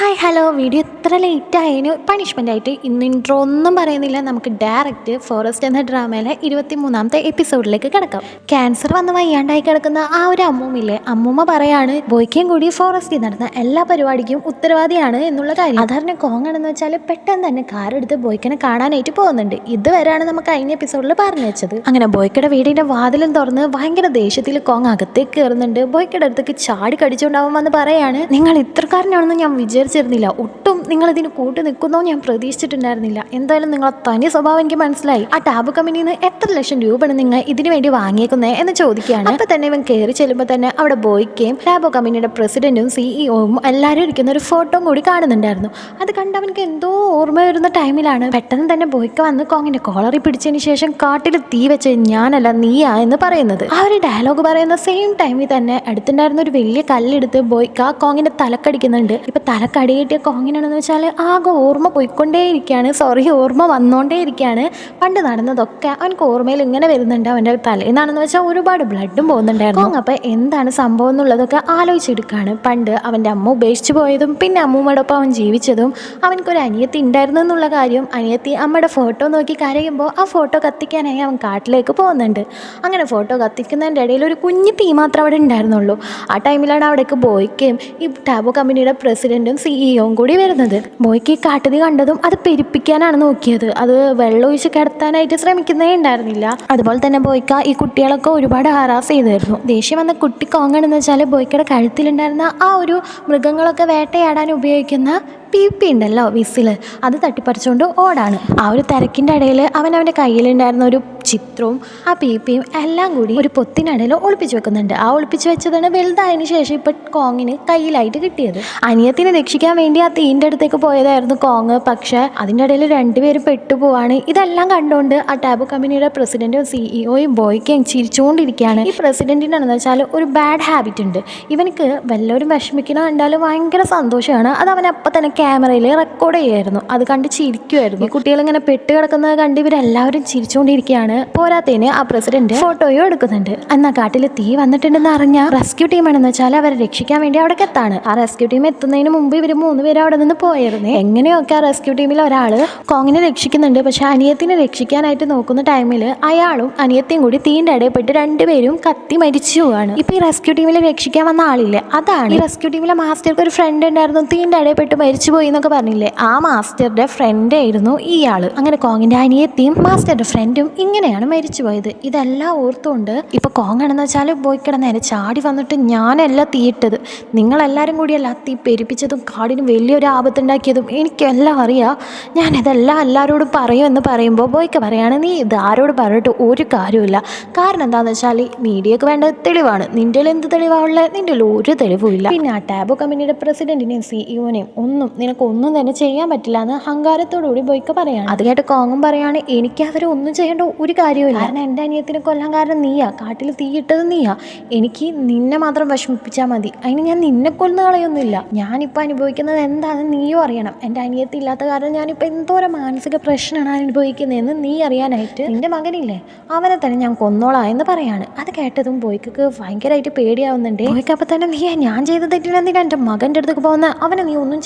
Hi hello. Video ഇത്ര late ആയതിന് punishment ആയിട്ട് ഇന്ന് ഇൻട്രോ ഒന്നും പറയുന്നില്ല. നമുക്ക് ഡയറക്റ്റ് ഫോറസ്റ്റ് എന്ന ഡ്രാമയിലെ ഇരുപത്തി മൂന്നാമത്തെ എപ്പിസോഡിലേക്ക് കിടക്കാം. ക്യാൻസർ വന്ന് വയ്യാണ്ടായി കിടക്കുന്ന ആ ഒരു അമ്മൂമ്മില്ലേ അമ്മൂമ്മ പറയാണ് ബോയ്ക്കും കൂടി ഫോറസ്റ്റിൽ നടന്ന എല്ലാ പരിപാടിക്കും ഉത്തരവാദിയാണ് എന്നുള്ള കാര്യം. സാധാരണ കോങ്ങാണെന്ന് വെച്ചാൽ പെട്ടെന്ന് തന്നെ കാർ എടുത്ത് ബോയ്ക്കനെ കാണാനായിട്ട് പോകുന്നുണ്ട്. ഇതുവരെയാണ് നമുക്ക് കഴിഞ്ഞ എപ്പിസോഡിൽ പറഞ്ഞു വെച്ചത്. അങ്ങനെ ബോയ്ക്കയുടെ വീടിന്റെ വാതിലും തുറന്ന് ഭയങ്കര ദേഷ്യത്തിൽ കോങ് അകത്തേക്ക് കയറുന്നുണ്ട് ബോയ്ക്കയുടെ അടുത്തേക്ക് ചാടി കടിച്ചുകൊണ്ടാവാൻ വന്ന് പറയാണ് നിങ്ങൾ ഇത്രക്കാരനാണെന്ന് ഞാൻ വിചാരിച്ചിരുന്നില്ല ഒട്ടും നിങ്ങൾ ഇതിന് കൂട്ട് നിൽക്കുന്നോ ഞാൻ പ്രതീക്ഷിച്ചിട്ടുണ്ടായിരുന്നില്ല. എന്തായാലും നിങ്ങളെ തനി സ്വഭാവം എനിക്ക് മനസ്സിലായി. ആ ടാബ് കമ്പനിയിൽ നിന്ന് എത്ര ലക്ഷം രൂപയാണ് നിങ്ങൾ ഇതിനു വേണ്ടി വാങ്ങിയേക്കുന്നത് എന്ന് ചോദിക്കുകയാണ്. അപ്പൊ തന്നെ ഇവൻ കയറി ചെല്ലുമ്പോൾ തന്നെ അവിടെ ബോയ്ക്കയും ടാബോ കമ്പനിയുടെ പ്രസിഡന്റും സിഇഒയും എല്ലാവരും ഇരിക്കുന്ന ഒരു ഫോട്ടോ കൂടി കാണുന്നുണ്ടായിരുന്നു. അത് കണ്ട് അവനക്ക് എന്തോ ഓർമ്മ വരുന്ന ടൈമിലാണ് പെട്ടെന്ന് തന്നെ ബോയ്ക്ക് വന്ന് കോങ്ങിന്റെ കോളറി പിടിച്ചതിന് ശേഷം കാട്ടിൽ തീ വെച്ച് ഞാനല്ല നീയാ എന്ന് പറയുന്നത്. ആ ഒരു ഡയലോഗ് പറയുന്ന സെയിം ടൈമിൽ തന്നെ അടുത്തുണ്ടായിരുന്ന ഒരു വലിയ കല്ലെടുത്ത് ബോയ്ക്ക് ആ കോങ്ങിന്റെ തലക്കടിക്കുന്നുണ്ട്. ഇപ്പൊ തലക്കടി കിട്ടിയ കോങ്ങിനാണെന്ന് വെച്ചാൽ ആകെ ഓർമ്മ പോയിക്കൊണ്ടേയിരിക്കുകയാണ്. സോറി ഓർമ്മ വന്നുകൊണ്ടേയിരിക്കുകയാണ് പണ്ട് നടന്നതൊക്കെ അവനക്ക് ഓർമ്മയിൽ ഇങ്ങനെ വരുന്നുണ്ട് അവന്റെ തലേന്നാണെന്ന് വെച്ചാൽ ഒരുപാട് ബ്ലഡും പോകുന്നുണ്ടായിരുന്നു. കോങ് അപ്പോൾ എന്താണ് സംഭവം എന്നുള്ളതൊക്കെ ആലോചിച്ചെടുക്കുകയാണ് പണ്ട് അവന്റെ അമ്മ ഉപേക്ഷിച്ച് പോയതും പിന്നെ അമ്മൂമ്മയോടൊപ്പം അവൻ ജീവിച്ചതും അവനക്കൊരു അനിയത്തി ഉണ്ടായിരുന്നു എന്നുള്ള കാര്യം അനിയത്തി അമ്മയുടെ ഫോട്ടോ നോക്കി കരയുമ്പോൾ ആ ഫോട്ടോ കത്തിക്കാനായി അവൻ കാട്ടിലേക്ക് പോകുന്നുണ്ട്. അങ്ങനെ ഫോട്ടോ കത്തിക്കുന്നതിന്റെ ഇടയിൽ ഒരു കുഞ്ഞു തീ മാത്രം അവിടെ ഉണ്ടായിരുന്നുള്ളൂ. ആ ടൈമിലാണ് അവിടേക്ക് ബോയ്ക്കും ഈ ടാബോ കമ്പനിയുടെ പ്രസിഡന്റും സിഇഒയും കൂടി വരുന്നത്. ബോയ്ക്ക് ഈ കാട്ടുതീ കണ്ടതും അത് പെരുപ്പിക്കാനാണ് നോക്കിയത്. അത് വെള്ളം ഒഴിച്ച് കിടത്താനായിട്ട് ശ്രമിക്കുന്നേ ഉണ്ടായിരുന്നില്ല. അതുപോലെ തന്നെ ബോയ്ക്ക ഈ കുട്ടികളൊക്കെ ഒരുപാട് ഹറാസ് ചെയ്തായിരുന്നു. ദേഷ്യം വന്ന കുട്ടി കോങ്ങണെന്ന് വെച്ചാൽ ബോയ്ക്കയുടെ കഴുത്തിലുണ്ടായിരുന്ന ആ ഒരു മൃഗങ്ങളൊക്കെ വേട്ടയാടാൻ ഉപയോഗിക്കുന്ന പി പി ഉണ്ടല്ലോ വിസിൽ. അത് തട്ടിപ്പറിച്ചുകൊണ്ട് ഓടാണ്. ആ ഒരു തിരക്കിന്റെ ഇടയിൽ അവൻ അവന്റെ കയ്യിലുണ്ടായിരുന്ന ഒരു ചിത്രവും ആ പി പിയും എല്ലാം കൂടി ഒരു പൊത്തിനിടയിൽ ഒളിപ്പിച്ച് വെക്കുന്നുണ്ട്. ആ ഒളിപ്പിച്ച് വെച്ചതാണ് വലുതായതിനു ശേഷം ഇപ്പം കോങ്ങിന് കയ്യിലായിട്ട് കിട്ടിയത്. അനിയത്തിനെ രക്ഷിക്കാൻ വേണ്ടി ആ തീന്റെ അടുത്തേക്ക് പോയതായിരുന്നു കോങ് പക്ഷേ അതിന്റെ ഇടയിൽ രണ്ടുപേരും പെട്ടുപോവാണ്. ഇതെല്ലാം കണ്ടുകൊണ്ട് ആ ടാബ് കമ്പനിയുടെ പ്രസിഡന്റും സിഇഒയും ബോയ്ക്കും ചിരിച്ചുകൊണ്ടിരിക്കുകയാണ്. ഈ പ്രസിഡന്റിനാണെന്ന് വെച്ചാൽ ഒരു ബാഡ് ഹാബിറ്റ് ഉണ്ട്. ഇവനക്ക് വല്ലവരും വിഷമിക്കണ കണ്ടാൽ ഭയങ്കര സന്തോഷമാണ്. അത് അവൻ അപ്പം തന്നെ ക്യാമറയിൽ റെക്കോർഡ് ചെയ്യുമായിരുന്നു അത് കണ്ട് ചിരിക്കുമായിരുന്നു ഈ കുട്ടികൾ ഇങ്ങനെ പെട്ട് കിടക്കുന്നത് കണ്ട് ഇവരെല്ലാവരും ചിരിച്ചുകൊണ്ടിരിക്കുകയാണ്. പോരാത്തതിന് ആ പ്രസിഡന്റ് ഫോട്ടോയും എടുക്കുന്നുണ്ട്. എന്നാ കാട്ടിൽ തീ വന്നിട്ടുണ്ടെന്ന് അറിഞ്ഞ റെസ്ക്യൂ ടീമാണെന്ന് വെച്ചാൽ അവരെ രക്ഷിക്കാൻ വേണ്ടി അവിടെ എത്താണ്. ആ റെസ്ക്യൂ ടീം എത്തുന്നതിന് മുമ്പ് ഇവർ മൂന്ന് പേര് അവിടെ നിന്ന് പോയായിരുന്നു. എങ്ങനെയൊക്കെ ആ റെസ്ക്യൂ ടീമിൽ ഒരാൾ കോങ്ങിനെ രക്ഷിക്കുന്നുണ്ട്. പക്ഷെ അനിയത്തിനെ രക്ഷിക്കാനായിട്ട് നോക്കുന്ന ടൈമിൽ അയാളും അനിയത്തിയും കൂടി തീന്റെ ഇടയിൽപ്പെട്ട് രണ്ടുപേരും കത്തി മരിച്ചു പോവാണ്. ഇപ്പൊ ഈ റെസ്ക്യൂ ടീമിൽ രക്ഷിക്കാൻ വന്ന ആളില്ലേ. അതാണ്. ഈ റെസ്ക്യൂ ടീമിലെ മാസ്റ്റർക്ക് ഒരു ഫ്രണ്ട് ഉണ്ടായിരുന്നു. തീന്റെ ഇടയിൽപ്പെട്ട് മരിച്ചു പോയി എന്നൊക്കെ പറഞ്ഞില്ലേ? ആ മാസ്റ്ററുടെ ഫ്രണ്ട് ആയിരുന്നു ഇയാൾ അങ്ങനെ കോങ്ങിന്റെ അനിയത്തിയും മാസ്റ്ററുടെ ഫ്രണ്ടും ഇങ്ങനെയാണ് മരിച്ചുപോയത്. ഇതെല്ലാം ഓർത്തുകൊണ്ട് ഇപ്പൊ കോങ്ങാണെന്ന് വെച്ചാൽ പോയി കിടന്നേരെ ചാടി വന്നിട്ട് ഞാനല്ല തീയിട്ടത്. നിങ്ങളെല്ലാവരും കൂടിയല്ല തീ പെരുപ്പിച്ചതും കാടിന് വലിയൊരു ആപത്തുണ്ടാക്കിയതും എനിക്കെല്ലാം അറിയാം. ഞാനിതെല്ലാം എല്ലാവരോടും പറയും എന്ന് പറയുമ്പോൾ ബോയ്ക്ക് പറയാണ് നീ ഇത് ആരോട് പറഞ്ഞിട്ട് ഒരു കാര്യമില്ല കാരണം എന്താണെന്ന് വെച്ചാൽ മീഡിയക്ക് വേണ്ട തെളിവാണ്. നിന്റെ എന്ത് തെളിവാണുള്ളത് നിന്റെ ഒരു തെളിവുമില്ല. പിന്നെ ആ ടാബോ കമ്പനിയുടെ പ്രസിഡന്റിനെയും സിഇഒനെയും ഒന്നും നിനക്ക് ഒന്നും തന്നെ ചെയ്യാൻ പറ്റില്ല എന്ന് അഹങ്കാരത്തോടുകൂടി ബോയ്ക്ക് പറയാണ്. അത് കേട്ട് കോങ്ങും പറയാണ് എനിക്ക് അവരെ ഒന്നും ചെയ്യേണ്ട ഒരു കാര്യമില്ല കാരണം എന്റെ അനിയത്തിനെ കൊല്ലാൻ കാരണം നീയാ കാട്ടിൽ തീയിട്ടത് നീയാ. എനിക്ക് നിന്നെ മാത്രം വിഷമിപ്പിച്ചാൽ മതി. അതിന് ഞാൻ നിന്നെ കൊല്ലുന്ന കളയൊന്നുമില്ല. ഞാനിപ്പോൾ അനുഭവിക്കുന്നത് എന്താണെന്ന് നീയും അറിയണം. എന്റെ അനിയത്തി ഇല്ലാത്ത കാരണം ഞാനിപ്പോൾ എന്തോരം മാനസിക പ്രശ്നമാണ് അനുഭവിക്കുന്നതെന്ന് നീ അറിയാനായിട്ട് നിന്റെ മകനില്ലേ? അവനെ തന്നെ ഞാൻ കൊന്നോളാം എന്ന് പറയാണ്. അത് കേട്ടതും ബോയ്ക്ക് ഭയങ്കരമായിട്ട് പേടിയാവുന്നുണ്ട്. ബോയ്ക്ക് അപ്പം തന്നെ നീയാ ഞാൻ ചെയ്ത തെറ്റിനെന്തിനാ എന്റെ മകന്റെ അടുത്തേക്ക് പോകുന്ന? അവനെ നീ ഒന്നും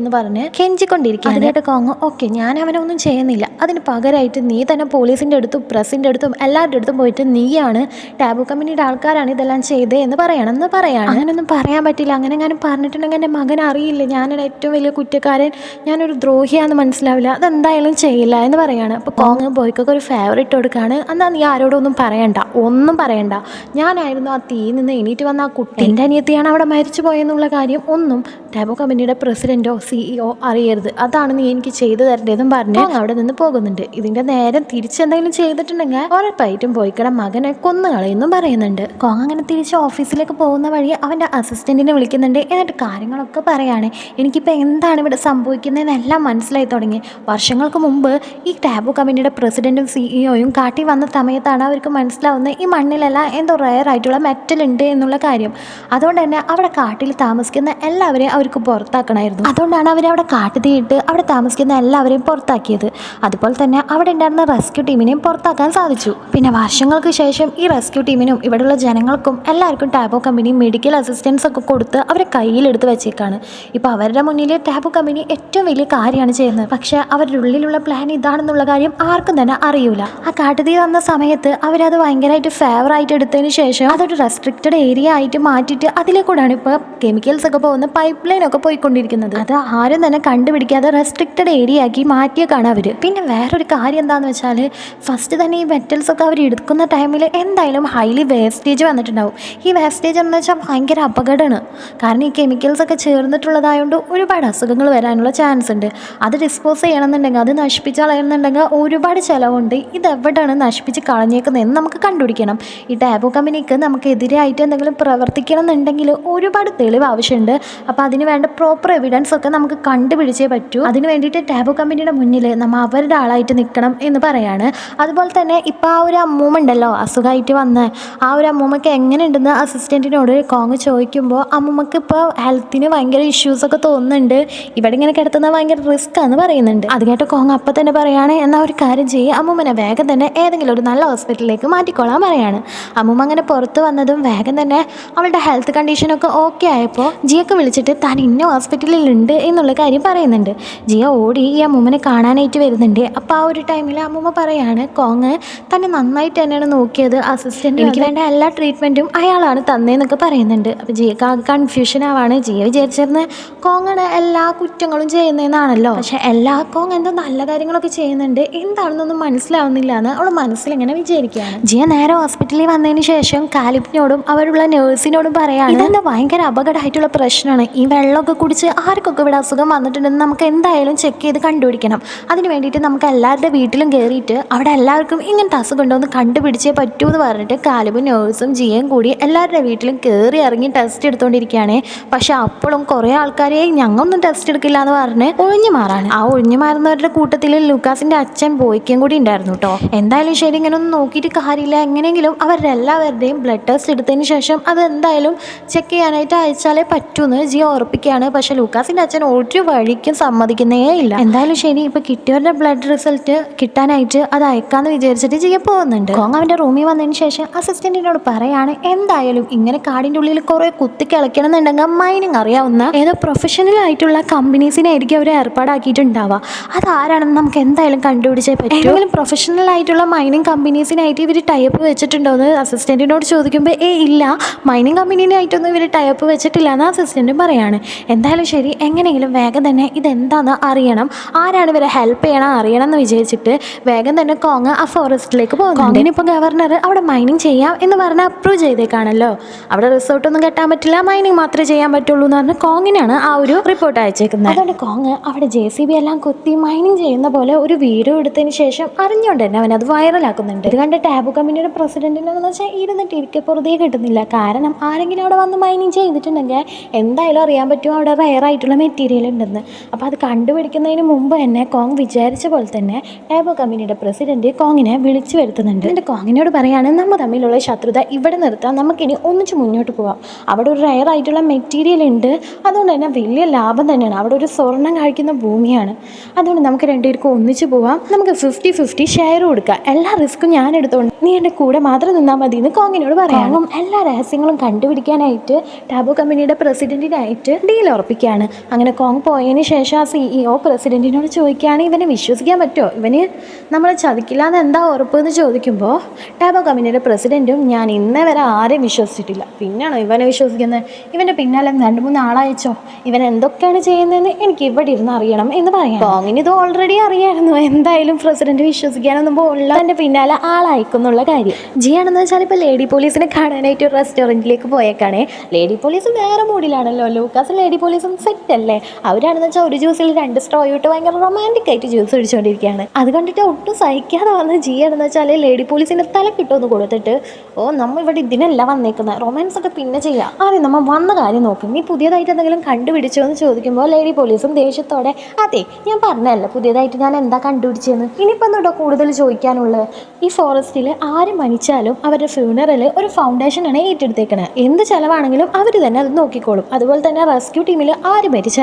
ചെയ്യരുതെന്ന് പറഞ്ഞ് കെഞ്ചിക്കൊണ്ടിരിക്കുക അത് കേട്ട് കോങ്ങ് ഓക്കെ ഞാൻ അവനെ ഒന്നും ചെയ്യുന്നില്ല. അതിന് പകരമായിട്ട് നീ തന്നെ പോലീസിന്റെ അടുത്തും പ്രസിന്റെ അടുത്തും എല്ലാവരുടെ അടുത്തും പോയിട്ട് നീയാണ് ടാബു കമ്പനിയുടെ ആൾക്കാരാണ് ഇതെല്ലാം ചെയ്തത് എന്ന് പറയണം എന്ന് പറയാണ്. അങ്ങനൊന്നും പറയാൻ പറ്റില്ല. അങ്ങനെ ഞാൻ പറഞ്ഞിട്ടുണ്ടെങ്കിൽ എന്റെ മകൻ അറിയില്ല. ഞാനൊരു ഏറ്റവും വലിയ കുറ്റക്കാരൻ. ഞാനൊരു ദ്രോഹിയാന്ന് മനസ്സിലാവില്ല. അതെന്തായാലും ചെയ്യില്ല എന്ന് പറയാണ്. അപ്പോൾ കോങ് ബോയ്ക്കൊക്കെ ഒരു ഫേവറേറ്റ് കൊടുക്കുകയാണ്. എന്നാൽ നീ ആരോടൊന്നും പറയണ്ട. ഒന്നും പറയണ്ട. ഞാനായിരുന്നു ആ തീ നിന്ന് എണീറ്റ് വന്ന ആ കുട്ടി. എന്റെ അനിയത്തിയാണ് അവിടെ മരിച്ചു പോയെന്നുള്ള കാര്യം. ഒന്നും ടാബോ കമ്പനിയുടെ പ്രസിഡന്റോ സിഇഒ അറിയരുത്. അതാണ് നീ എനിക്ക് ചെയ്തു തരേണ്ടതെന്നും പറഞ്ഞ് അവിടെ നിന്ന് പോകുന്നുണ്ട്. ഇതിന്റെ നേരം തിരിച്ചെന്തെങ്കിലും ചെയ്തിട്ടുണ്ടെങ്കിൽ ഉറപ്പായിട്ടും പോയിക്കട മകനെ കൊന്നു കളയുന്നും പറയുന്നുണ്ട്. കോങ് അങ്ങനെ തിരിച്ച് ഓഫീസിലേക്ക് പോകുന്ന വഴി അവന്റെ അസിസ്റ്റന്റിനെ വിളിക്കുന്നുണ്ട്. എന്നിട്ട് കാര്യങ്ങളൊക്കെ പറയാണ്. എനിക്കിപ്പോൾ എന്താണ് ഇവിടെ സംഭവിക്കുന്നതെന്നെല്ലാം മനസ്സിലായി തുടങ്ങി. വർഷങ്ങൾക്ക് മുമ്പ് ഈ ടാബു കമ്പനിയുടെ പ്രസിഡന്റും സിഇഒയും കാട്ടി വന്ന സമയത്താണ് അവർക്ക് മനസ്സിലാവുന്നത് ഈ മണ്ണിലെല്ലാം എന്തോ റയർ ആയിട്ടുള്ള മെറ്റൽ ഉണ്ട് എന്നുള്ള കാര്യം. അതുകൊണ്ട് തന്നെ അവിടെ കാട്ടിൽ താമസിക്കുന്ന എല്ലാവരെയും അവർക്ക് പുറത്താക്കണമായിരുന്നു. അതുകൊണ്ടാണ് അവർ അവിടെ കാട്ടുതീയിട്ട് അവിടെ താമസിക്കുന്ന എല്ലാവരെയും പുറത്താക്കിയത്. അതുപോലെ തന്നെ അവിടെ ഉണ്ടായിരുന്ന റെസ്ക്യൂ ടീമിനെയും പുറത്താക്കാൻ സാധിച്ചു. പിന്നെ വർഷങ്ങൾക്ക് ശേഷം ഈ റെസ്ക്യൂ ടീമിനും ഇവിടെയുള്ള ജനങ്ങൾക്കും എല്ലാവർക്കും ടാബോ കമ്പനി മെഡിക്കൽ അസിസ്റ്റൻസ് ഒക്കെ കൊടുത്ത് അവരെ കയ്യിലെടുത്ത് വെച്ചേക്കാണ്. ഇപ്പോൾ അവരുടെ മുന്നിൽ ടാബോ കമ്പനി ഏറ്റവും വലിയ കാര്യമാണ് ചെയ്യുന്നത്. പക്ഷേ അവരുടെ ഉള്ളിലുള്ള പ്ലാൻ ഇതാണെന്നുള്ള കാര്യം ആർക്കും തന്നെ അറിയൂല. ആ കാട്ടുതീ വന്ന സമയത്ത് അവരത് ഭയങ്കരമായിട്ട് ഫേവർ ആയിട്ട് എടുത്തതിന് ശേഷം അതൊരു റെസ്ട്രിക്റ്റഡ് ഏരിയ ആയിട്ട് മാറ്റിയിട്ട് അതിലേക്കൂടെയാണ് ഇപ്പോൾ കെമിക്കൽസ് ഒക്കെ പോകുന്ന പൈപ്പ് ലൈൻ ഒക്കെ പോയിക്കൊണ്ടിരിക്കുന്നത്. അത് ആരും തന്നെ കണ്ടുപിടിക്കാതെ റെസ്ട്രിക്റ്റഡ് ഏരിയ ആക്കി മാറ്റിയേക്കാണ് അവർ പിന്നെ വേറൊരു കാര്യം എന്താണെന്ന് വെച്ചാൽ ഫസ്റ്റ് തന്നെ ഈ മെറ്റൽസ് ഒക്കെ അവർ എടുക്കുന്ന ടൈമിൽ എന്തായാലും ഹൈലി വേസ്റ്റേജ് വന്നിട്ടുണ്ടാവും. ഈ വേസ്റ്റേജ് എന്ന് വെച്ചാൽ ഭയങ്കര അപകടമാണ്. കാരണം ഈ കെമിക്കൽസ് ഒക്കെ ചേർന്നിട്ടുള്ളതായതുകൊണ്ട് ഒരുപാട് അസുഖങ്ങൾ വരാനുള്ള ചാൻസ് ഉണ്ട്. അത് ഡിസ്പോസ് ചെയ്യണമെന്നുണ്ടെങ്കിൽ അത് നശിപ്പിച്ച് കളയണമെന്നുണ്ടെങ്കിൽ ഒരുപാട് ചിലവുണ്ട്. ഇതെവിടെയാണ് നശിപ്പിച്ച് കളഞ്ഞേക്കുന്നതെന്ന് നമുക്ക് കണ്ടുപിടിക്കണം. ഈ ടാബോ കമ്പനിക്ക് നമുക്കെതിരായിട്ട് എന്തെങ്കിലും പ്രവർത്തിക്കണം എന്നുണ്ടെങ്കിൽ ഒരുപാട് തെളിവ് ആവശ്യമുണ്ട്. അപ്പോൾ അതിന് വേണ്ട പ്രോപ്പർ എവിഡൻസ് ഒക്കെ നമുക്ക് കണ്ടുപിടിച്ചേ പറ്റൂ. അതിന് വേണ്ടിയിട്ട് ടാബോ കമ്പനിയുടെ മുന്നിൽ നമ്മൾ അവരുടെ ആളായിട്ട് നിൽക്കണം എന്ന് പറയാണ്. അതുപോലെ തന്നെ ഇപ്പോൾ ആ ഒരു അമ്മൂമ്മ ഉണ്ടല്ലോ അസുഖമായിട്ട് വന്ന്. ആ ഒരു അമ്മൂമ്മക്ക് എങ്ങനെയുണ്ടെന്ന് അസിസ്റ്റന്റിനോട് കോങ് ചോദിക്കുമ്പോൾ അമ്മൂമ്മക്ക് ഇപ്പോൾ ഹെൽത്തിന് ഭയങ്കര ഇഷ്യൂസൊക്കെ തോന്നുന്നുണ്ട്. ഇവിടെ ഇങ്ങനെ കിടത്തുന്നത് ഭയങ്കര റിസ്ക് ആണെന്ന് പറയുന്നുണ്ട്. അത് കേട്ട് കോങ് അപ്പം തന്നെ പറയുകയാണ് എന്നാൽ ഒരു കാര്യം ചെയ്യുക അമ്മൂമ്മനെ വേഗം തന്നെ ഏതെങ്കിലും ഒരു നല്ല ഹോസ്പിറ്റലിലേക്ക് മാറ്റിക്കോളാൻ പറയാണ്. അമ്മൂമ്മ അങ്ങനെ പുറത്ത് വന്നതും വേഗം തന്നെ അവളുടെ ഹെൽത്ത് കണ്ടീഷനൊക്കെ ഓക്കെ ആയപ്പോൾ ജിയൊക്കെ വിളിച്ചിട്ട് താൻ ഇന്ന ഹോസ്പിറ്റലിൽ ഉണ്ട്. എന്നുള്ള കാര്യം പറയുന്നുണ്ട്. ജിയ ഓടി ഈ അമ്മൂമ്മനെ കാണാനായിട്ട് വരുന്നുണ്ട്. അപ്പോൾ ആ ഒരു ടൈമിൽ അമ്മൂമ്മ പറയാണ് കോങ് തന്നെ നന്നായിട്ട് തന്നെയാണ് നോക്കിയത്. അസിസ്റ്റന്റ് എനിക്ക് വേണ്ട എല്ലാ ട്രീറ്റ്മെന്റും അയാളാണ് തന്നേന്നൊക്കെ പറയുന്നുണ്ട്. അപ്പോൾ ജിയക്ക് ആകെ കൺഫ്യൂഷൻ ആവാണ്. ജിയ വിചാരിച്ചിരുന്ന കോങ്ങാണ് എല്ലാ കുറ്റങ്ങളും ചെയ്യുന്നതെന്നാണല്ലോ പക്ഷെ എല്ലാ കോങ് എന്തോ നല്ല കാര്യങ്ങളൊക്കെ ചെയ്യുന്നുണ്ട്. എന്താണെന്നൊന്നും മനസ്സിലാവുന്നില്ല എന്ന് അവൾ മനസ്സിലിങ്ങനെ വിചാരിക്കുകയാണ്. ജിയ നേരെ ഹോസ്പിറ്റലിൽ വന്നതിന് ശേഷം കാലിപ്പിനോടും അവരുള്ള നേഴ്സിനോടും പറയാണ് ഇതെന്താ ഭയങ്കര അപകടമായിട്ടുള്ള പ്രശ്നമാണ്. ഈ വെള്ളമൊക്കെ കുടിച്ച് ആർക്കൊക്കെ ഇവിടെ അസുഖം വന്നിട്ടുണ്ടെന്ന് നമുക്ക് എന്തായാലും ചെക്ക് ചെയ്ത് കണ്ടുപിടിക്കണം. അതിന് വേണ്ടിയിട്ട് നമുക്ക് എല്ലാവരുടെ വീട്ടിലും കയറിയിട്ട് അവിടെ എല്ലാവർക്കും ഇങ്ങനത്തെ അസുഖം ഉണ്ടോ എന്ന് കണ്ടുപിടിച്ചേ പറ്റൂ എന്ന് പറഞ്ഞിട്ട് കാലിബും നേഴ്സും ജിയും കൂടി എല്ലാവരുടെ വീട്ടിലും കയറി ഇറങ്ങി ടെസ്റ്റ് എടുത്തുകൊണ്ടിരിക്കുകയാണ് പക്ഷെ അപ്പോഴും കുറേ ആൾക്കാരെ ഞങ്ങളൊന്നും ടെസ്റ്റ് എടുക്കില്ല എന്ന് പറഞ്ഞ് ഒഴിഞ്ഞു മാറാണ്. ആ ഒഴിഞ്ഞു മാറുന്നവരുടെ കൂട്ടത്തിൽ ലൂക്കാസിന്റെ അച്ഛൻ ബോയ്ക്കും കൂടി ഉണ്ടായിരുന്നു കേട്ടോ എന്തായാലും ശരി ഇങ്ങനെ ഒന്നും നോക്കിയിട്ട് കാര്യമില്ല. എങ്ങനെയെങ്കിലും അവരുടെ എല്ലാവരുടെയും ബ്ലഡ് ടെസ്റ്റ് എടുത്തതിന് ശേഷം അത് എന്തായാലും ചെക്ക് ചെയ്യാനായിട്ട് അയച്ചാലേ പറ്റൂന്ന് ജിയ ഉറപ്പിക്കുകയാണ്. പക്ഷേ ലൂക്കാസിന്റെ അച്ഛൻ ഒരു വഴിക്കും സമ്മതിക്കുന്നേ ഇല്ല. എന്തായാലും ശരി ഇപ്പൊ കിട്ടിയവരുടെ ബ്ലഡ് റിസൾട്ട് കിട്ടാനായിട്ട് അത് അയക്കാന്ന് വിചാരിച്ചിട്ട് ചെയ്യാൻ പോകുന്നുണ്ട്. അവന്റെ റൂമിൽ വന്നതിന് ശേഷം അസിസ്റ്റന്റിനോട് പറയാണ് എന്തായാലും ഇങ്ങനെ കാടിന്റെ ഉള്ളിൽ കുറെ കുത്തി കിളക്കണം എന്നുണ്ടെങ്കിൽ മൈനിങ് അറിയാവുന്ന ഏതോ പ്രൊഫഷണൽ ആയിട്ടുള്ള കമ്പനീസിനായിരിക്കും അവർ ഏർപ്പാടാക്കിയിട്ടുണ്ടാവുക. അതാരാണെന്ന് നമുക്ക് എന്തായാലും കണ്ടുപിടിച്ചേ പറ്റും. പ്രൊഫഷണൽ ആയിട്ടുള്ള മൈനിങ് കമ്പനീസിനായിട്ട് ഇവർ ടൈപ്പ് വെച്ചിട്ടുണ്ടോ എന്ന് അസിസ്റ്റന്റിനോട് ചോദിക്കുമ്പോൾ ഏ ഇല്ല മൈനിങ് കമ്പനീനായിട്ടൊന്നും ഇവർ ടൈപ്പ് വെച്ചിട്ടില്ല എന്ന് അസിസ്റ്റന്റ് പറയാണ്. എന്തായാലും ശരി എങ്ങനെയെങ്കിലും വേഗം തന്നെ ഇതെന്താണെന്ന് അറിയണം. ആരാണ് ഇവരെ ഹെൽപ്പ് ചെയ്യണം അറിയണം എന്ന് വിചാരിച്ചിട്ട് വേഗം തന്നെ കോങ് ആ ഫോറസ്റ്റിലേക്ക് പോകും കോങ്ങിനിപ്പോൾ ഗവർണർ അവിടെ മൈനിങ് ചെയ്യാം എന്ന് പറഞ്ഞ് അപ്രൂവ് ചെയ്തേക്കാണല്ലോ. അവിടെ റിസോർട്ടൊന്നും കെട്ടാൻ പറ്റില്ല മൈനിങ് മാത്രമേ ചെയ്യാൻ പറ്റുള്ളൂ എന്ന് പറഞ്ഞ് കോങ്ങിനാണ് ആ ഒരു റിപ്പോർട്ട് അയച്ചേക്കുന്നത്. അതുകൊണ്ട് കോങ് അവിടെ ജെ സി ബി എല്ലാം കുത്തി മൈനിങ് ചെയ്യുന്ന പോലെ ഒരു വീഡിയോ എടുത്തതിന് ശേഷം അറിഞ്ഞുകൊണ്ട് തന്നെ അവൻ അത് വൈറലാക്കുന്നുണ്ട് ഇത് കണ്ട് ടാബു കമ്പനിയുടെ പ്രസിഡന്റിനെന്ന് വെച്ചാൽ ഇരുന്നിട്ട് ഇരിക്കെ പുറത്തേ കിട്ടുന്നില്ല. കാരണം ആരെങ്കിലും അവിടെ വന്ന് മൈനിങ് ചെയ്തിട്ടുണ്ടെങ്കിൽ എന്തായാലും അറിയാൻ പറ്റും അവിടെ റയർ ആയിട്ടുള്ള മെറ്റീരിയൽ ഉണ്ടെന്ന്. അപ്പോൾ അത് കണ്ടുപിടിക്കുന്നതിന് മുമ്പ് തന്നെ കോങ് വിചാരിച്ച പോലെ തന്നെ ടാബോ കമ്പനിയുടെ പ്രസിഡന്റ് കോങ്ങിനെ വിളിച്ചു വരുത്തുന്നുണ്ട്. എന്നിട്ട് കോങ്ങിനോട് പറയാണ് നമ്മൾ തമ്മിലുള്ള ശത്രുത ഇവിടെ നിർത്താൻ നമുക്കിനി ഒന്നിച്ച് മുന്നോട്ട് പോവാം. അവിടെ ഒരു റയർ ആയിട്ടുള്ള മെറ്റീരിയൽ ഉണ്ട്. അതുകൊണ്ട് തന്നെ വലിയ ലാഭം തന്നെയാണ്. അവിടെ ഒരു സ്വർണം കഴിക്കുന്ന ഭൂമിയാണ്. അതുകൊണ്ട് നമുക്ക് രണ്ടുപേർക്കും ഒന്നിച്ച് പോവാം. നമുക്ക് ഫിഫ്റ്റി ഫിഫ്റ്റി ഷെയർ കൊടുക്കാം. എല്ലാ റിസ്ക്കും ഞാൻ എടുത്തോണ്ട് നീ എന്റെ കൂടെ മാത്രം നിന്നാൽ മതി എന്ന് കോങ്ങിനോട് പറയാം എല്ലാ രഹസ്യങ്ങളും കണ്ടുപിടിക്കാനായിട്ട് ടാബോ കമ്പനിയുടെ പ്രസിഡന്റിനായിട്ട് ഡീൽ ഉറപ്പിക്കുകയാണ്. അങ്ങനെ കോങ് പോയതിന് ശേഷം ആ സിഇഒ പ്രസിഡന്റിനോട് ചോദിക്കുകയാണ് ഇവനെ വിശ്വസിക്കാൻ പറ്റുമോ? ഇവന് നമ്മളെ ചതിക്കില്ല എന്ന് എന്താ ഉറപ്പ് എന്ന് ചോദിക്കുമ്പോൾ ടാബോ കമ്പനിയുടെ പ്രസിഡന്റും ഞാൻ ഇന്നേ വരെ ആരെയും വിശ്വസിച്ചിട്ടില്ല. പിന്നെയാണോ ഇവനെ വിശ്വസിക്കുന്നത്? ഇവന്റെ പിന്നാലെ രണ്ട് മൂന്ന് ആളയച്ചോ? ഇവൻ എന്തൊക്കെയാണ് ചെയ്യുന്നതെന്ന് എനിക്ക് ഇവിടെ ഇരുന്ന് അറിയണം എന്ന് പറയാം. കോങ്ങിന് ഇത് ഓൾറെഡി അറിയായിരുന്നു. എന്തായാലും പ്രസിഡന്റ് വിശ്വസിക്കാനൊന്നും പോലുള്ള എന്റെ പിന്നാലെ ആളയക്കുന്നുള്ള കാര്യം. ജിയാണെന്ന് വെച്ചാൽ ഇപ്പോൾ ലേഡി പോലീസിനെ കാണാനായിട്ട് റെസ്റ്റോറന്റിലേക്ക് പോയേക്കാണേ. ലേഡി പോലീസ് വേറെ മൂഡിലാണല്ലോ ലൂക്കാസ് ലേഡി പോലീസും സെറ്റ് അല്ലേ? അവരാണെന്ന് വെച്ചാൽ ഒരു ജ്യൂസിൽ രണ്ട് സ്ട്രോ ഇട്ട് ഭയങ്കര റൊമാന്റിക് ആയിട്ട് ജ്യൂസ് ഒഴിച്ചുകൊണ്ടിരിക്കുകയാണ് അത് കണ്ടിട്ട് ഒട്ടും സഹിക്കാതെ വന്ന ജിയാണെന്ന് വെച്ചാൽ ലേഡി പോലീസിന്റെ തല കിട്ടുമെന്ന് കൊടുത്തിട്ട് ഓ നമ്മൾ ഇവിടെ ഇതിനല്ല വന്നേക്കുന്നത് റൊമാൻസ് ഒക്കെ പിന്നെ ചെയ്യാം. ആദ്യം നമ്മൾ വന്ന കാര്യം നോക്കും. നീ പുതിയതായിട്ട് എന്തെങ്കിലും കണ്ടുപിടിച്ചോ എന്ന് ചോദിക്കുമ്പോൾ ലേഡി പോലീസും ദേഷ്യത്തോടെ അതെ ഞാൻ പറഞ്ഞല്ല പുതിയതായിട്ട് ഞാൻ എന്താ കണ്ടുപിടിച്ചതെന്ന് ഇനിയിപ്പോൾ എന്നോട്ടോ കൂടുതൽ ചോദിക്കാനുള്ളത്? ഈ ഫോറസ്റ്റിൽ ആര് മരിച്ചാലും അവരുടെ ഫ്യൂണറൽ ഒരു ഫൗണ്ടേഷനാണ് ഏറ്റെടുത്തേക്കുന്നത് എന്ത് ചിലവാണെങ്കിലും അവർ തന്നെ അത് നോക്കിക്കോളും. അതുപോലെ തന്നെ റെസ്ക്യൂ ടീമിൽ ആര് മരിച്ചാലും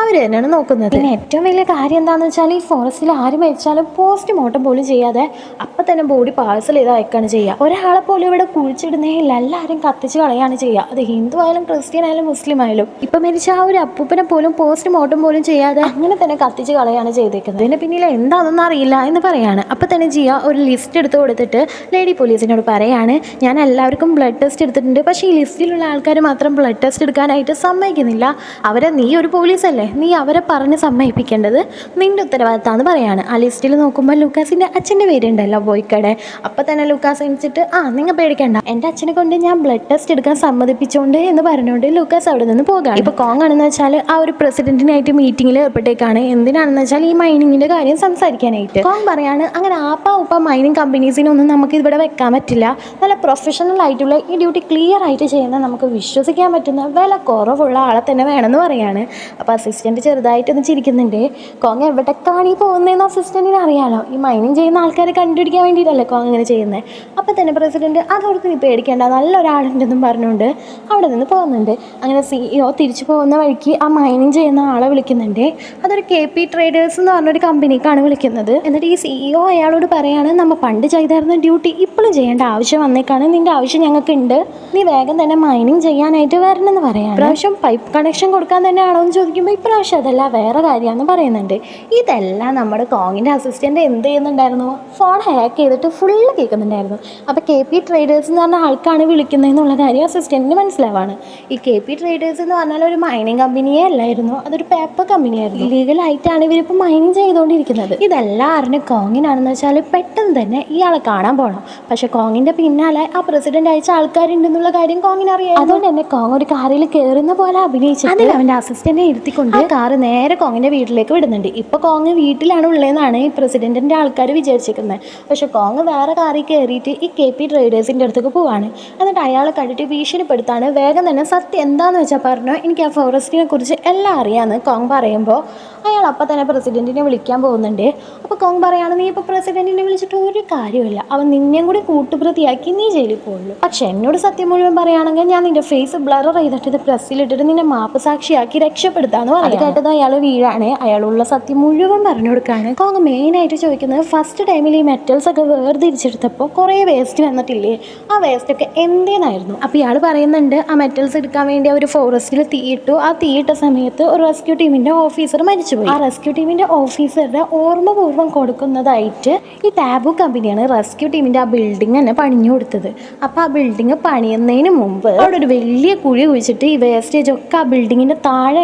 അവർ തന്നെയാണ് നോക്കുന്നത്. പിന്നെ ഏറ്റവും വലിയ കാര്യം എന്താണെന്ന് വെച്ചാൽ ഈ ഫോറസ്റ്റിൽ ആര് മരിച്ചാലും പോസ്റ്റ്മോർട്ടം പോലും ചെയ്യാതെ ചെയ്യാതെ അപ്പം തന്നെ ബോഡി പാഴ്സൽ ചെയ്ത് അയക്കുകയാണ് ചെയ്യുക ഒരാളെ പോലും ഇവിടെ കുഴിച്ചിടുന്നേ ഇല്ല. എല്ലാവരും കത്തിച്ച് കളയാണ് ചെയ്യുക അത് ഹിന്ദു ആയാലും ക്രിസ്ത്യൻ ആയാലും മുസ്ലിം ആയാലും. ഇപ്പം മരിച്ച ആ ഒരു അപ്പൂപ്പനെ പോലും പോസ്റ്റ് മോർട്ടം പോലും ചെയ്യാതെ അങ്ങനെ തന്നെ കത്തിച്ച് കളയാണ് ചെയ്തേക്കുന്നത്. ഇതിന് പിന്നിൽ എന്താണെന്നൊന്നും അറിയില്ല എന്ന് പറയാണ്. അപ്പം തന്നെ ജിയ ഒരു ലിസ്റ്റ് എടുത്ത് കൊടുത്തിട്ട് ലേഡി പോലീസിനോട് പറയാണ്. ഞാൻ എല്ലാവർക്കും ബ്ലഡ് ടെസ്റ്റ് എടുത്തിട്ടുണ്ട്. പക്ഷേ ഈ ലിസ്റ്റിലുള്ള ആൾക്കാർ മാത്രം ബ്ലഡ് ടെസ്റ്റ് എടുക്കാനായിട്ട് സമ്മതിക്കുന്നില്ല. അവരെ നീ ഒരു പോലീസല്ലേ? നീ അവരെ പറഞ്ഞ് സമ്മതിപ്പിക്കേണ്ടത് നിന്റെ ഉത്തരവാദിത്തമാണെന്ന് പറയാണ്. ആ ലിസ്റ്റിൽ നോക്കുമ്പോൾ ലൂക്കാസിന്റെ അച്ഛന്റെ പേരുണ്ടല്ലോ ബോയ്ക്കടെ. അപ്പം തന്നെ ലൂക്കാസ് എണിച്ചിട്ട് ആ നിങ്ങൾ പേടിക്കണ്ട. എന്റെ അച്ഛനെ കൊണ്ട് ഞാൻ ബ്ലഡ് ടെസ്റ്റ് എടുക്കാൻ സമ്മതിപ്പിച്ചുകൊണ്ട് എന്ന് പറഞ്ഞുകൊണ്ട് ലൂക്കാസ് അവിടെ നിന്ന് പോകാം ഇപ്പോൾ കോങ് ആണെന്ന് വെച്ചാൽ ആ ഒരു പ്രസിഡന്റിനായിട്ട് മീറ്റിംഗിൽ ഏർപ്പെട്ടേക്കാണ്. എന്തിനാണെന്ന് വെച്ചാൽ ഈ മൈനിങ്ങിന്റെ കാര്യം സംസാരിക്കാനായിട്ട്. കോങ് പറയാണ് അങ്ങനെ ആപ്പ ഉപ്പ മൈനിങ് കമ്പനീസിനൊന്നും നമുക്ക് ഇവിടെ വെക്കാൻ പറ്റില്ല. നല്ല പ്രൊഫഷണൽ ആയിട്ടുള്ള ഈ ഡ്യൂട്ടി ക്ലിയർ ആയിട്ട് ചെയ്യുന്ന നമുക്ക് വിശ്വസിക്കാൻ പറ്റുന്ന വില കുറവുള്ള ആളെ തന്നെ വേണമെന്ന് പറയാണ്. അപ്പോൾ അസിസ്റ്റന്റ് ചെറുതായിട്ടൊന്ന് ചിരിക്കുന്നുണ്ട്. കോങ് എവിടേക്കാണ് ഈ പോകുന്നതെന്ന് അസിസ്റ്റന്റിന് അറിയാലോ. ഈ മൈനിങ് ചെയ്യുന്ന ആൾക്കാരെ കണ്ടുപിടിക്കാൻ വേണ്ടിയിട്ടല്ലേ കോങ് ഇങ്ങനെ ചെയ്യുന്നത് അപ്പോൾ തന്നെ പ്രസിഡന്റ് അതോടൊപ്പം നീ പേടിക്കേണ്ട നല്ലൊരാളുണ്ടെന്നും പറഞ്ഞുകൊണ്ട് അവിടെ നിന്ന് പോകുന്നുണ്ട്. അങ്ങനെ സി ഒ തിരിച്ചു പോകുന്ന വഴിക്ക് ആ മൈനിങ് ചെയ്യുന്ന ആളെ വിളിക്കുന്നുണ്ട്. അതൊരു കെ പി ട്രേഡേഴ്സ് എന്ന് പറഞ്ഞൊരു കമ്പനിക്കാണ് വിളിക്കുന്നത്. എന്നിട്ട് ഈ സിഇഒ അയാളോട് പറയാണ് നമ്മൾ പണ്ട് ചെയ്തായിരുന്ന ഡ്യൂട്ടി ഇപ്പോഴും ചെയ്യേണ്ട ആവശ്യം വന്നേക്കാണ്. നിന്റെ ആവശ്യം ഞങ്ങൾക്കുണ്ട് നീ വേഗം തന്നെ മൈനിങ് ചെയ്യാനായിട്ട് വരണമെന്ന് പറയാം പ്രാവശ്യം പൈപ്പ് കണക്ഷൻ കൊടുക്കാൻ തന്നെയാണോ എന്ന് ചോദിക്കുമ്പോൾ ഇപ്രാവശ്യം അതല്ല വേറെ കാര്യമാണെന്ന് പറയുന്നുണ്ട്. ഇതെല്ലാം നമ്മുടെ കോങ്ങിന്റെ അസിസ്റ്റന്റ് എന്ത് ചെയ്യുന്നുണ്ടായിരുന്നു? ഫോൺ ഹാക്ക് ചെയ്തിട്ട് ഫുള്ള് കേൾക്കുന്നുണ്ടായിരുന്നു. അപ്പോൾ കെ പി ട്രേഡേഴ്സ് എന്ന് പറഞ്ഞ ആൾക്കാണ് വിളിക്കുന്നതെന്നുള്ള കാര്യം അസിസ്റ്റന്റിന് മനസ്സിലാവാണ്. ഈ കെ പി ട്രേഡേഴ്സ് എന്ന് പറഞ്ഞാൽ ഒരു മൈനിങ് കമ്പനിയേ അല്ലായിരുന്നു. അതൊരു പേപ്പർ കമ്പനിയായിരുന്നു ലീഗലായിട്ടാണ് ഇവരിപ്പോൾ മൈനിങ് ചെയ്തുകൊണ്ടിരിക്കുന്നത് ഇതെല്ലാം അറിഞ്ഞ് കോങ്ങിനാണെന്ന് വെച്ചാൽ പെട്ടെന്ന് തന്നെ ഇയാളെ കാണാൻ പോകണം പക്ഷെ കോങ്ങിന്റെ പിന്നാലെ ആ പ്രസിഡന്റ് അയച്ച ആൾക്കാരുണ്ടെന്നുള്ള കാര്യം കോങ്ങിനറിയാം അതുകൊണ്ട് തന്നെ കോങ് ഒരു കാറിൽ കയറുന്ന പോലെ അഭിനയിച്ചു അതിൽ അവന്റെ അസിസ്റ്റന്റിനെ ഇരുത്തിക്കൊണ്ട് കാറ് നേരെ കോങ്ങിന്റെ വീട്ടിലേക്ക് വിടുന്നുണ്ട്. ഇപ്പൊ കോങ് വീട്ടിലാണ് ഉള്ളതെന്നാണ് ഈ പ്രസിഡന്റിന്റെ ആൾക്കാർ വിചാരിച്ചിരിക്കുന്നത് പക്ഷെ കോങ് വേറെ കാറിൽ കയറിയിട്ട് ഈ കെ പി ട്രേഡേഴ്സിന്റെ അടുത്തേക്ക് പോവാണ്. എന്നിട്ട് അയാളെ കണ്ടിട്ട് ഭീഷണിപ്പെടുത്താണ്. വേഗം തന്നെ സത്യം എന്താണെന്ന് വെച്ചാൽ പറഞ്ഞു എനിക്ക് ആ ഫോറസ്റ്റിനെ കുറിച്ച് എല്ലാം അറിയാമെന്ന് കോങ് പറയുമ്പോൾ അയാൾ അപ്പം തന്നെ പ്രസിഡന്റിനെ വിളിക്കാൻ പോകുന്നുണ്ട്. അപ്പോൾ കോങ് പറയാണ് നീ ഇപ്പോൾ പ്രസിഡന്റിനെ വിളിച്ചിട്ട് ഒരു കാര്യമില്ല അവൻ നിന്നെയും കൂടി കൂട്ടുപ്രതിയാക്കി നീ ജയിലിൽ പോകുള്ളൂ പക്ഷെ എന്നോട് സത്യം മുഴുവൻ പറയുകയാണെങ്കിൽ ഞാൻ നിന്റെ ഫേസ് ബ്ലർ ചെയ്തിട്ട് ഇത് പ്രസ്സിലിട്ടിട്ട് നിന്നെ മാപ്പ് സാക്ഷിയാക്കി രക്ഷപ്പെടുത്താന്ന് പറയും പറഞ്ഞു കേട്ടത് അയാൾ വീഴാണ്. അയാളുള്ള സത്യം മുഴുവൻ പറഞ്ഞു കൊടുക്കാണ്. മെയിൻ ആയിട്ട് ചോദിക്കുന്നത് ഫസ്റ്റ് ടൈമിൽ ഈ മെറ്റൽസ് ഒക്കെ വേർതിരിച്ചെടുത്തപ്പോൾ കുറേ വേസ്റ്റ് വന്നിട്ടില്ലേ? ആ വേസ്റ്റ് ഒക്കെ എന്തേന്നായിരുന്നു? അപ്പോൾ ഇയാൾ പറയുന്നുണ്ട് ആ മെറ്റൽസ് എടുക്കാൻ വേണ്ടി അവർ ഫോറസ്റ്റിൽ തീയിട്ടു. ആ തീയിട്ട സമയത്ത് ഒരു റെസ്ക്യൂ ടീമിന്റെ ഓഫീസർ മരിച്ചുപോയി. ആ റെസ്ക്യൂ ടീമിന്റെ ഓഫീസറുടെ ഓർമ്മപൂർവം കൊടുക്കുന്നതായിട്ട് ഈ ടാബു കമ്പനിയാണ് റെസ്ക്യൂ ടീമിന്റെ ആ ബിൽഡിംഗ് തന്നെ പണിഞ്ഞു കൊടുത്തത്. അപ്പോൾ ആ ബിൽഡിംഗ് പണിയുന്നതിന് മുമ്പ് അവിടെ ഒരു വലിയ കുഴി കുഴിച്ചിട്ട് ഈ വേസ്റ്റേജ് ഒക്കെ ആ ബിൽഡിങ്ങിന്റെ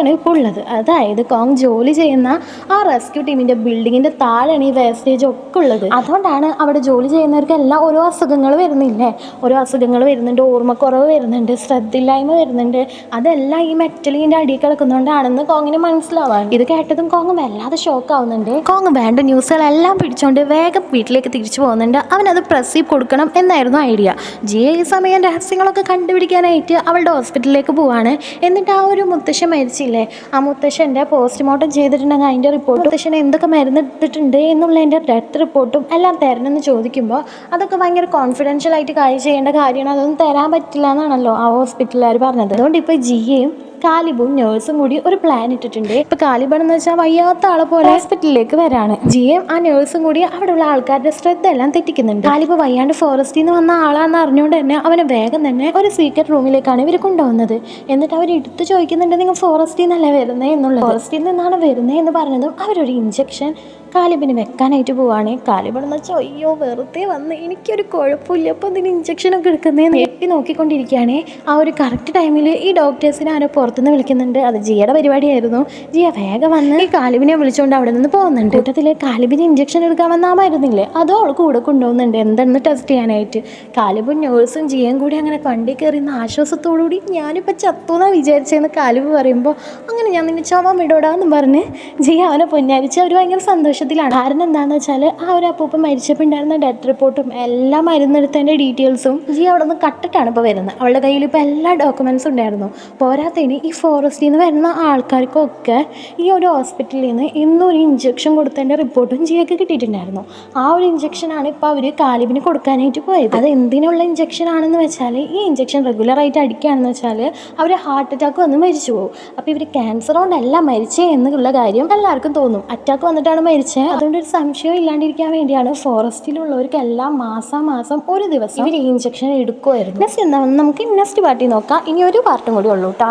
താഴെയാണ് ഇപ്പോൾ ഉള്ളത്. അതായത് കോങ് ജോലി ചെയ്യുന്ന ആ റെസ്ക്യൂ ടീമിന്റെ ബിൽഡിങ്ങിന്റെ താഴെയാണ് ഈ വേസ്റ്റേജ് ഒക്കെ ഉള്ളത്. അതുകൊണ്ടാണ് അവിടെ ജോലി ചെയ്യുന്നവർക്കെല്ലാം ഓരോ അസുഖങ്ങൾ വരുന്നില്ലേ? ഓരോ അസുഖങ്ങൾ വരുന്നുണ്ട് ഓർമ്മക്കുറവ് വരുന്നുണ്ട് ശ്രദ്ധയില്ലായ്മ വരുന്നുണ്ട്. അതെല്ലാം ഈ മെറ്റലിന്റെ അടിയിൽ കിടക്കുന്നതുകൊണ്ടാണെന്ന് കോങ്ങിന് മനസ്സിലാവാൻ. ഇത് കേട്ടതും കോങ് വല്ലാതെ ഷോക്ക് ആവുന്നുണ്ട്. കോങ് വേണ്ട ന്യൂസുകളെല്ലാം പിടിച്ചോണ്ട് വേഗം വീട്ടിലേക്ക് തിരിച്ചു പോകുന്നുണ്ട്. അവനത് പ്രസീവ് കൊടുക്കണം എന്നായിരുന്നു ഐഡിയ ജിയ ഈ സമയം രഹസ്യങ്ങളൊക്കെ കണ്ടുപിടിക്കാനായിട്ട് അവളുടെ ഹോസ്പിറ്റലിലേക്ക് പോവാണ്. എന്നിട്ട് ആ ഒരു മുത്തശ്ശൻ മരിച്ചില്ലേ. ആ മുത്തശ്ശന്റെ പോസ്റ്റ്മോർട്ടം ചെയ്തിട്ടുണ്ടെങ്കിൽ അതിന്റെ റിപ്പോർട്ട് മുത്തശ്ശന് എന്തൊക്കെ മരുന്ന് എടുത്തിട്ടുണ്ട് എന്നുള്ളതിന്റെ ഡെത്ത് റിപ്പോർട്ടും എല്ലാം തരണമെന്ന് ചോദിക്കുമ്പോൾ അതൊക്കെ ഭയങ്കര കോൺഫിഡൻഷ്യൽ ആയിട്ട് കാര്യം ചെയ്യേണ്ട കാര്യമാണ്. അതൊന്നും തരാൻ പറ്റില്ല എന്നാണല്ലോ ആ ഹോസ്പിറ്റലുകാർ പറഞ്ഞത്. അതുകൊണ്ട് ഇപ്പോൾ ജിയയും കാലിബും നേഴ്സും കൂടി ഒരു പ്ലാൻ ഇട്ടിട്ടുണ്ട്. ഇപ്പൊ കാലിബൺ എന്ന് വെച്ചാൽ വയ്യാത്ത ആളെ പോലെ ഹോസ്പിറ്റലിലേക്ക് വരാണ്. ജിയും ആ നേഴ്സും കൂടി അവിടെയുള്ള ആൾക്കാരുടെ ശ്രദ്ധ എല്ലാം തെറ്റിക്കുന്നുണ്ട്. കാലിബ് വയ്യാണ്ട് ഫോറസ്റ്റിൽ നിന്ന് വന്ന ആളാന്ന് അറിഞ്ഞുകൊണ്ട് തന്നെ അവനെ വേഗം തന്നെ ഒരു സീക്രട്ട് റൂമിലേക്കാണ് ഇവർ കൊണ്ടുവന്നത്. എന്നിട്ട് അവർ എടുത്തു ചോദിക്കുന്നുണ്ട് നിങ്ങൾ ഫോറസ്റ്റിൽ നിന്നല്ലേ വരുന്നത് എന്നുള്ളത്. ഫോറസ്റ്റിൽ നിന്നാണ് വരുന്നത് എന്ന് പറഞ്ഞതും അവരൊരു ഇഞ്ചക്ഷൻ കാലിബിന് വെക്കാനായിട്ട് പോവാണ്. കാലിബണെന്ന് വെച്ചാൽ അയ്യോ വെറുതെ വന്ന് എനിക്കൊരു കുഴപ്പമില്ല. അപ്പോൾ അതിന് ഇഞ്ചക്ഷനൊക്കെ എടുക്കുന്നതെന്ന് ഞെട്ടി നോക്കിക്കൊണ്ടിരിക്കുകയാണ്. ആ ഒരു കറക്റ്റ് ടൈമിൽ ഈ ഡോക്ടേഴ്സിനെ ആരോ പുറത്തുനിന്ന് വിളിക്കുന്നുണ്ട്. അത് ജിയുടെ പരിപാടിയായിരുന്നു. ജിയ വേഗം വന്ന് ഈ കാലിബിനെ വിളിച്ചുകൊണ്ട് അവിടെ നിന്ന് പോകുന്നുണ്ട്. കൂട്ടത്തിൽ കാലിബിന് ഇഞ്ചക്ഷൻ എടുക്കാൻ വന്നാമായിരുന്നില്ലേ അതോ അവൾ കൂടെ കൊണ്ടുപോകുന്നുണ്ട്. എന്തെന്ന് ടെസ്റ്റ് ചെയ്യാനായിട്ട്. കാലിബും നേഴ്സും ജിയയും കൂടി അങ്ങനെ വണ്ടി കയറിയുന്ന ആശ്വാസത്തോടുകൂടി ഞാനിപ്പോൾ ചത്തുന്നാ വിചാരിച്ചതെന്ന് കാലിബ് പറയുമ്പോൾ അങ്ങനെ ഞാൻ നിന്നെ ചുമ വിടോടാന്ന് പറഞ്ഞ് ജിയ അവനെ പൊന്നാരിച്ച് അവർ ഭയങ്കര സന്തോഷത്തിലാണ് കാരണം എന്താണെന്ന് വെച്ചാൽ ആ ഒരു അപ്പൂപ്പ മരിച്ചപ്പോൾ ഉണ്ടായിരുന്ന ഡെത്ത് റിപ്പോർട്ടും എല്ലാ മരുന്നെടുത്തതിന്റെ ഡീറ്റെയിൽസും ജി അവിടെ നിന്ന് കട്ടിട്ടാണ് ഇപ്പോൾ വരുന്നത്. അവളുടെ കയ്യിൽ ഇപ്പോൾ എല്ലാ ഡോക്യുമെൻസും ഉണ്ടായിരുന്നു. പോരാത്തതിന് ഈ ഫോറസ്റ്റിൽ നിന്ന് വരുന്ന ആൾക്കാർക്കൊക്കെ ഈ ഒരു ഹോസ്പിറ്റലിൽ നിന്ന് ഇന്നൊരു ഇഞ്ചക്ഷൻ കൊടുത്തതിന്റെ റിപ്പോർട്ടും ജിയൊക്കെ കിട്ടിയിട്ടുണ്ടായിരുന്നു. ആ ഒരു ഇഞ്ചക്ഷനാണ് ഇപ്പോൾ അവർ കാലിബിന് കൊടുക്കാനായിട്ട് പോയത്. അത് എന്തിനുള്ള ഇഞ്ചക്ഷൻ ആണെന്ന് വെച്ചാൽ ഈ ഇഞ്ചക്ഷൻ റെഗുലറായിട്ട് അടിക്കുകയാണെന്ന് വെച്ചാൽ അവർ ഹാർട്ട് അറ്റാക്ക് വന്ന് മരിച്ചു പോകും. അപ്പോൾ ഇവർ ക്യാൻസർ കൊണ്ടല്ല മരിച്ചേ എന്നുള്ള കാര്യം എല്ലാവർക്കും തോന്നും. അറ്റാക്ക് വന്നിട്ടാണ് മരിച്ചത്. പക്ഷേ അതുകൊണ്ട് ഒരു സംശയം ഇല്ലാണ്ടിരിക്കാൻ വേണ്ടിയാണ് ഫോറസ്റ്റിലുള്ളവർക്കെല്ലാം മാസം മാസം ഒരു ദിവസം ഇവർ ഇഞ്ചക്ഷൻ എടുക്കുമായിരുന്നു നെക്സ്റ്റ് എന്താ നമുക്ക് നെക്സ്റ്റ് പാർട്ടി നോക്കാം. ഇനി ഒരു പാർട്ടും കൂടി ഉള്ളൂ കേട്ടോ